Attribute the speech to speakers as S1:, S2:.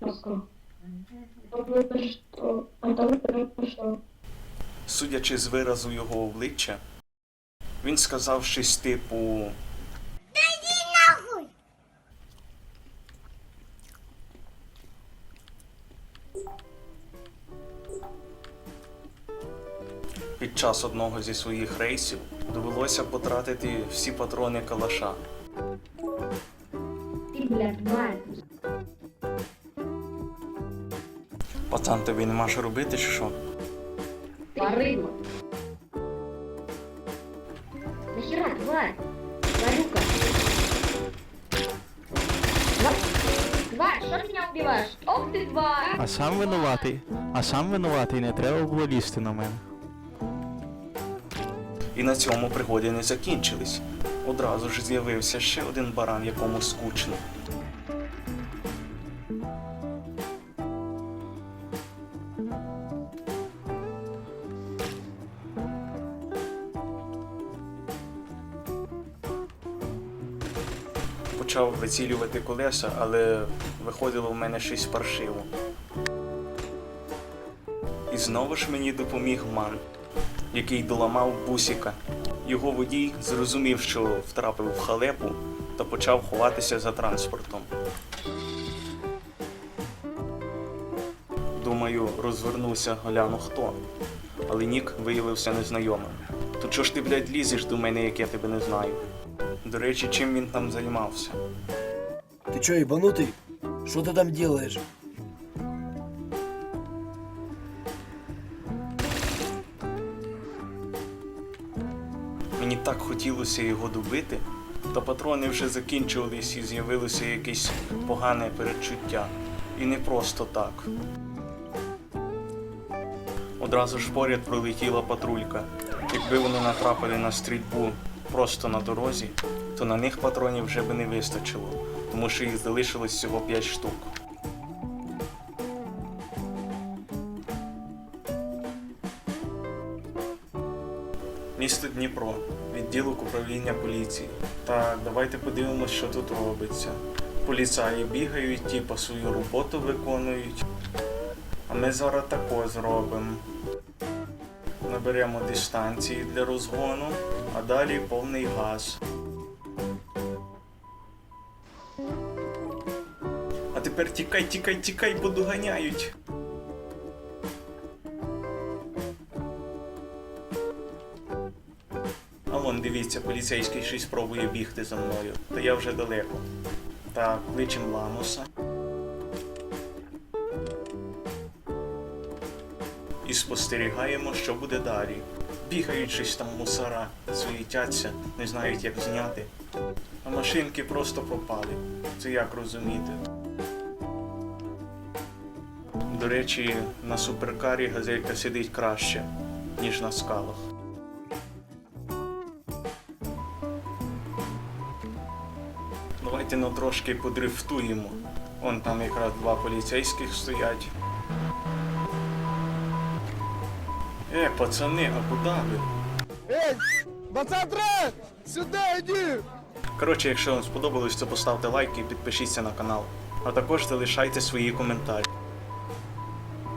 S1: Москва. Що
S2: Судячи з виразу його обличчя, він сказав щось типу. Під час одного зі своїх рейсів довелося потратити всі патрони калаша.
S1: ти, блядь, мать.
S2: Пацан, тобі нема що робити, чи що?
S1: Порыва. Нахера, тварь? Тварюка. Тварь, Тварь, что ты меня убиваешь? Ох ты, тварь!
S3: А сам винуватий. А сам винуватий, не треба було лізти на мене.
S2: І на цьому пригоди не закінчились. Одразу ж з'явився ще один баран, якому скучно. Почав вицілювати колеса, але виходило в мене щось паршиво. І знову ж мені допоміг ман який доламав бусіка. Його водій зрозумів, що втрапив в халепу та почав ховатися за транспортом. Думаю, розвернувся, гляну хто. Але нік виявився незнайомим. То чого ж ти, блядь, лізеш до мене, як я тебе не знаю? До речі, чим він там займався?
S4: Ты чё, ебанутый? Что ты там делаешь?
S2: Мені так хотілося його добити, та патрони вже закінчувались і з'явилося якесь погане передчуття. І не просто так. Одразу ж поряд пролетіла патрулька. Якби вони натрапили на стрільбу просто на дорозі, то на них патронів вже би не вистачило, тому що їх залишилось всього 5 штук. Місто Дніпро, відділок управління поліції. Так, давайте подивимося, що тут робиться. Поліцаї бігають, типа свою роботу виконують. А ми зараз тако зробимо. Наберемо дистанції для розгону, а далі повний газ. А тепер тікай, тікай, тікай, бо доганяють. А вон, дивіться, поліцейський щось пробує бігти за мною, та я вже далеко. Так, кличем Ламуса. Спостерігаємо, що буде далі. Бігають щось там мусора, суетяться, не знають, як зняти. А машинки просто пропали. Це як розуміти? До речі, на суперкарі газелька сидить краще, ніж на скалах. Давайте ну трошки подрифтуємо. Вон там якраз два поліцейських стоять. Е, пацани, а куди ви?
S5: Ей! Бацатре! Сюди йди!
S2: Коротше, якщо вам сподобалось, то поставте лайк і підпишіться на канал. А також залишайте свої коментарі.